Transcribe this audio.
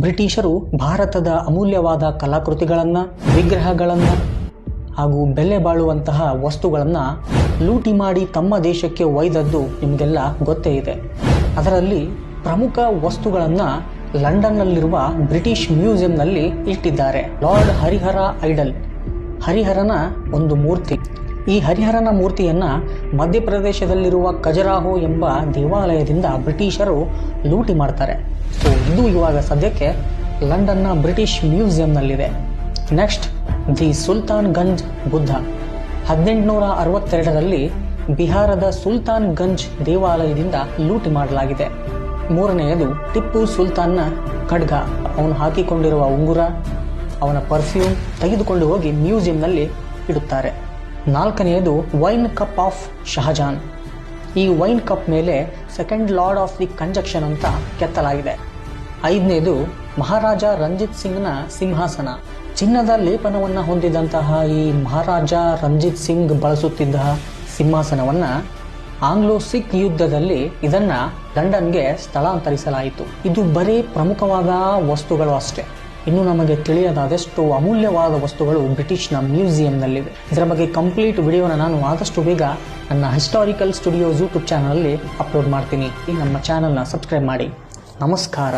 ಬ್ರಿಟಿಷರು ಭಾರತದ ಅಮೂಲ್ಯವಾದ ಕಲಾಕೃತಿಗಳನ್ನು, ವಿಗ್ರಹಗಳನ್ನು ಹಾಗೂ ಬೆಲೆ ಬಾಳುವಂತಹ ವಸ್ತುಗಳನ್ನು ಲೂಟಿ ಮಾಡಿ ತಮ್ಮ ದೇಶಕ್ಕೆ ಒಯ್ದದ್ದು ನಿಮಗೆಲ್ಲ ಗೊತ್ತೇ ಇದೆ. ಅದರಲ್ಲಿ ಪ್ರಮುಖ ವಸ್ತುಗಳನ್ನು ಲಂಡನ್ನಲ್ಲಿರುವ ಬ್ರಿಟಿಷ್ ಮ್ಯೂಸಿಯಂನಲ್ಲಿ ಇಟ್ಟಿದ್ದಾರೆ. Lord Harihara idol. ಹರಿಹರನ ಒಂದು ಮೂರ್ತಿ. ಈ ಹರಿಹರನ ಮೂರ್ತಿಯನ್ನು ಮಧ್ಯಪ್ರದೇಶದಲ್ಲಿರುವ ಖಜರಾಹೋ ಎಂಬ ದೇವಾಲಯದಿಂದ ಬ್ರಿಟಿಷರು ಲೂಟಿ ಮಾಡ್ತಾರೆ. ಸೊ ಇದು ಇವಾಗ ಸದ್ಯಕ್ಕೆ ಲಂಡನ್ನ British ಮ್ಯೂಸಿಯಂನಲ್ಲಿದೆ. Next the Sultanganj Buddha. ಹದಿನೆಂಟುನೂರ ಅರವತ್ತೆರಡರಲ್ಲಿ ಬಿಹಾರದ ಸುಲ್ತಾನ್ ಗಂಜ್ ದೇವಾಲಯದಿಂದ ಲೂಟಿ ಮಾಡಲಾಗಿದೆ. ಮೂರನೆಯದು, ಟಿಪ್ಪು ಸುಲ್ತಾನ್ನ ಖಡ್ಗ. ಅವನು ಹಾಕಿಕೊಂಡಿರುವ ಉಂಗುರ, ಅವನ ಪರ್ಫ್ಯೂಮ್ ತೆಗೆದುಕೊಂಡು ಹೋಗಿ ಮ್ಯೂಸಿಯಂನಲ್ಲಿ ಇಡುತ್ತಾರೆ. ನಾಲ್ಕನೆಯದು ವೈನ್ ಕಪ್ ಆಫ್ ಶಹಜಾನ್. ಈ ವೈನ್ ಕಪ್ ಮೇಲೆ second lord of the conjunction ಅಂತ ಕೆತ್ತಲಾಗಿದೆ. ಐದನೇದು ಮಹಾರಾಜ ರಂಜಿತ್ ಸಿಂಗ್ನ ಸಿಂಹಾಸನ. ಚಿನ್ನದ ಲೇಪನವನ್ನು ಹೊಂದಿದಂತಹ ಈ ಮಹಾರಾಜ ರಂಜಿತ್ ಸಿಂಗ್ ಬಳಸುತ್ತಿದ್ದ ಸಿಂಹಾಸನವನ್ನು ಆಂಗ್ಲೋ ಸಿಖ್ ಯುದ್ಧದಲ್ಲಿ ಇದನ್ನು ಲಂಡನ್ಗೆ ಸ್ಥಳಾಂತರಿಸಲಾಯಿತು. ಇದು ಬರೀ ಪ್ರಮುಖವಾದ ವಸ್ತುಗಳು ಅಷ್ಟೇ. ಇನ್ನು ನಮಗೆ ತಿಳಿಯದಾದಷ್ಟು ಅಮೂಲ್ಯವಾದ ವಸ್ತುಗಳು ಬ್ರಿಟಿಷ್ನ ಮ್ಯೂಸಿಯಂನಲ್ಲಿವೆ. ಇದರ ಬಗ್ಗೆ ಕಂಪ್ಲೀಟ್ ವಿಡಿಯೋನ ನಾನು ಆದಷ್ಟು ಬೇಗ ನನ್ನ ಹಿಸ್ಟಾರಿಕಲ್ ಸ್ಟುಡಿಯೋಸ್ ಯೂಟ್ಯೂಬ್ ಚಾನಲಲ್ಲಿ ಅಪ್ಲೋಡ್ ಮಾಡ್ತೀನಿ. ಈ ನಮ್ಮ ಚಾನಲ್ನ ಸಬ್ಸ್ಕ್ರೈಬ್ ಮಾಡಿ. ನಮಸ್ಕಾರ.